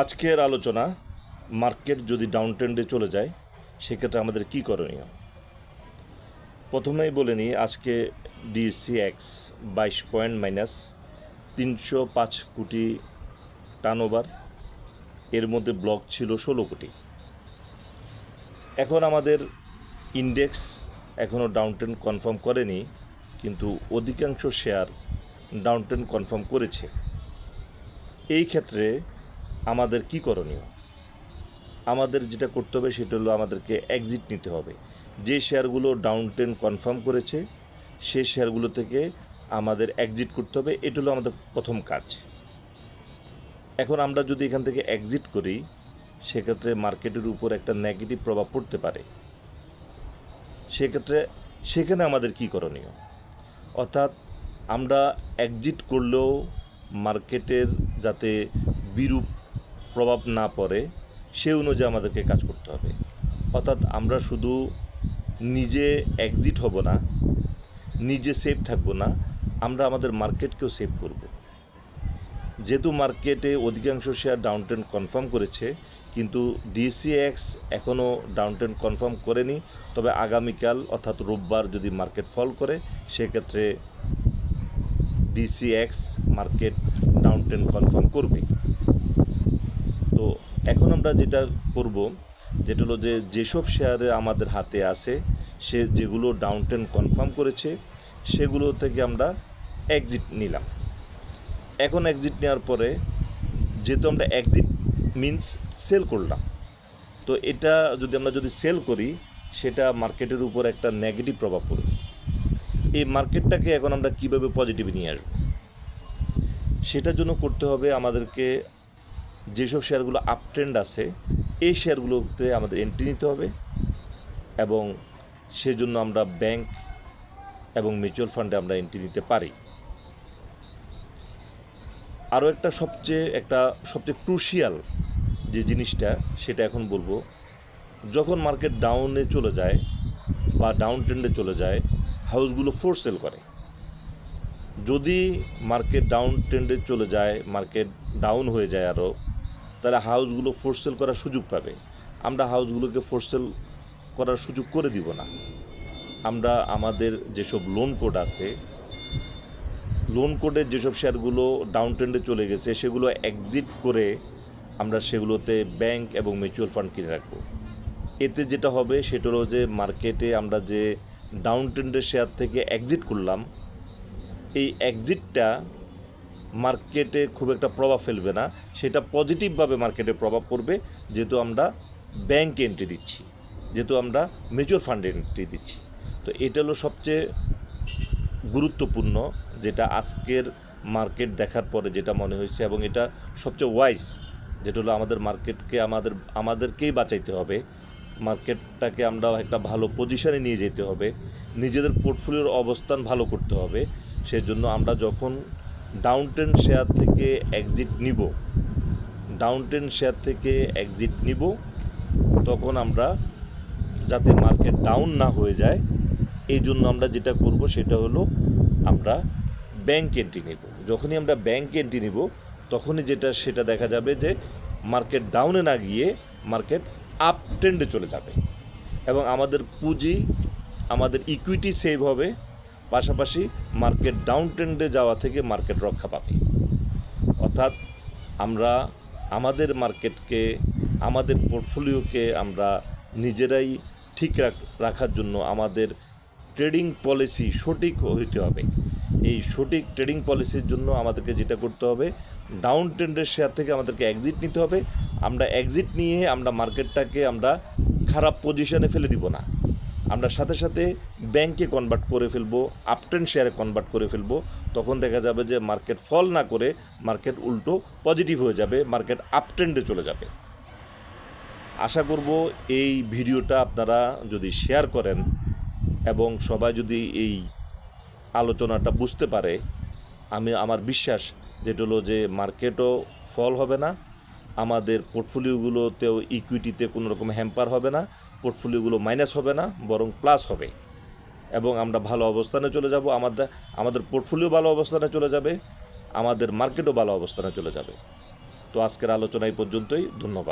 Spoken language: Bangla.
আজকের আলোচনা মার্কেট যদি ডাউন ট্রেন্ডে চলে যায়, সেক্ষেত্রে আমাদের কী করণীয়? প্রথমেই বলে নিই, আজকে ডিএসসি এক্স বাইশ পয়েন্ট মাইনাস তিনশো পাঁচ কোটি টার্নওভার এর মধ্যে ব্লক ছিল ষোলো কোটি। এখন আমাদের ইন্ডেক্স এখনও ডাউন ট্রেন্ড কনফার্ম করেনি, কিন্তু অধিকাংশ শেয়ার ডাউন ট্রেন্ড কনফার্ম করেছে। এই ক্ষেত্রে আমাদের কি করণীয়? আমাদের যেটা করতে হবে সেটা হলো আমাদেরকে এক্সিট নিতে হবে। যে শেয়ারগুলো ডাউন ট্রেন্ড কনফার্ম করেছে সেই শেয়ারগুলো থেকে আমাদের এক্সিট করতে হবে। এটা হলো আমাদের প্রথম কাজ। এখন আমরা যদি এখান থেকে এক্সিট করি, সেক্ষেত্রে মার্কেটের উপর একটা নেগেটিভ প্রভাব পড়তে পারে। সেক্ষেত্রে সেখানে আমাদের কি করণীয়? অর্থাৎ আমরা এক্সিট করলেও মার্কেটের যাতে বিরূপ প্রভাব না পড়ে, সে অনুযায়ী আমাদেরকে কাজ করতে হবে। অর্থাৎ আমরা শুধু নিজে এক্সিট হব না, নিজে সেফ থাকব না, আমরা আমাদের মার্কেটকেও সেভ করব। যেহেতু মার্কেটে অধিকাংশ শেয়ার ডাউন ট্রেন্ড কনফার্ম করেছে, কিন্তু ডিসিএক্স এখনও ডাউন ট্রেন্ড কনফার্ম করেনি, তবে আগামীকাল, অর্থাৎ রোববার যদি মার্কেট ফল করে, সেক্ষেত্রে DCX market down trend confirm করবে। এখন আমরা যেটা করব, যেটা হলো যে যেসব শেয়ারে আমাদের হাতে আছে, সে যেগুলো ডাউন ট্রেন্ড কনফার্ম করেছে, সেগুলো থেকে আমরা এক্সিট নিলাম। এখন এক্সিট নেওয়ার পরে, যেহেতু আমরা এক্সিট মিন্স সেল করলাম, তো এটা যদি আমরা যদি সেল করি, সেটা মার্কেটের উপর একটা নেগেটিভ প্রভাব পড়বে। এই মার্কেটটাকে এখন আমরা কীভাবে পজিটিভ নিয়ে আসব? সেটার জন্য করতে হবে আমাদেরকে যেসব শেয়ারগুলো আপ ট্রেন্ড আছে, এই শেয়ারগুলোতে আমাদের এন্ট্রি নিতে হবে এবং সেজন্য আমরা ব্যাংক এবং মিউচুয়াল ফান্ডে আমরা এন্ট্রি নিতে পারি। আরও একটা সবচেয়ে একটা সবচেয়ে ক্রুশিয়াল যে জিনিসটা, সেটা এখন বলব, যখন মার্কেট ডাউনে চলে যায় বা ডাউন ট্রেন্ডে চলে যায় হাউসগুলো ফোর সেল করে। যদি মার্কেট ডাউন ট্রেন্ডে চলে যায় মার্কেট ডাউন হয়ে যায় আরও তাহলে হাউসগুলো ফোর সেল করার সুযোগ পাবে। আমরা হাউসগুলোকে ফোর সেল করার সুযোগ করে দিব না। আমরা আমাদের যেসব লোন কোড আছে লোন কোডের যেসব শেয়ারগুলো ডাউন ট্রেন্ডে চলে গেছে, সেগুলো এক্সিট করে আমরা সেগুলোতে ব্যাংক এবং মিউচুয়াল ফান্ড কিনে রাখব। এতে যেটা হবে সেটা হলো যে মার্কেটে আমরা যে ডাউন ট্রেন্ডের শেয়ার থেকে এক্সিট করলাম, এই এক্সিটটা মার্কেটে খুব একটা প্রভাব ফেলবে না। সেটা পজিটিভভাবে মার্কেটে প্রভাব পড়বে, যেহেতু আমরা ব্যাংকে এন্ট্রি দিচ্ছি, যেহেতু আমরা মিউচুয়াল ফান্ড এন্ট্রি দিচ্ছি। তো এটা হলো সবচেয়ে গুরুত্বপূর্ণ, যেটা আজকের মার্কেট দেখার পরে যেটা মনে হয়েছে এবং এটা সবচেয়ে ওয়াইজ যেটা হলো আমাদের মার্কেটকে আমাদের, আমাদেরকেই বাঁচাইতে হবে। মার্কেটটাকে আমরা একটা ভালো পজিশনে নিয়ে যেতে হবে। নিজেদের পোর্টফোলিওর অবস্থান ভালো করতে হবে। সেজন্য আমরা যখন ডাউন ট্রেন্ড শেয়ার থেকে এক্সিট নিব। ডাউন ট্রেন্ড শেয়ার থেকে এক্সিট নিব। তখন আমরা যাতে মার্কেট ডাউন না হয়ে যায়, এই জন্য আমরা যেটা করব সেটা হলো আমরা ব্যাংক এন্ট্রি নেব। যখনই আমরা ব্যাংক এন্ট্রি নিব, তখনই যেটা, সেটা দেখা যাবে যে মার্কেট ডাউনে না গিয়ে মার্কেট আপ ট্রেন্ডে চলে যাবে। এবং আমাদের পুঁজি, আমাদের ইকুইটি সেভ হবে। পাশাপাশি মার্কেট ডাউন ট্রেন্ডে যাওয়া থেকে মার্কেট রক্ষা পাবে। অর্থাৎ আমরা আমাদের মার্কেটকে, আমাদের পোর্টফোলিওকে আমরা নিজেরাই ঠিক রাখার জন্য আমাদের ট্রেডিং পলিসি সঠিক হইতে হবে। এই সঠিক ট্রেডিং পলিসির জন্য আমাদেরকে যেটা করতে হবে ডাউন ট্রেন্ডের শেয়ার থেকে আমাদেরকে এক্সিট নিতে হবে। আমরা এক্সিট নিয়ে আমরা মার্কেটটাকে আমরা খারাপ পজিশনে ফেলে দিব না। আমরা সাথে সাথে ব্যাংকে কনভার্ট করে ফেলব আপট্রেন্ড শেয়ারে কনভার্ট করে ফেলব, তখন দেখা যাবে যে মার্কেট ফল না করে মার্কেট উল্টো পজিটিভ হয়ে যাবে মার্কেট আপট্রেন্ডে চলে যাবে। আশা করব এই ভিডিওটা আপনারা যদি শেয়ার করেন এবং সবাই যদি এই আলোচনাটা বুঝতে পারে, আমি আমার বিশ্বাস যেটা হলো যে মার্কেটও ফল হবে না, আমাদের পোর্টফোলিওগুলোতেও ইকুইটিতে কোনো রকম হ্যাম্পার হবে না পোর্টফোলিওগুলো মাইনাস হবে না, বরং প্লাস হবে। এবং আমরা ভালো অবস্থানে চলে যাব, আমাদের আমাদের পোর্টফোলিও ভালো অবস্থানে চলে যাবে, আমাদের মার্কেটও ভালো অবস্থানে চলে যাবে। তো আজকের আলোচনা এই পর্যন্তই, ধন্যবাদ।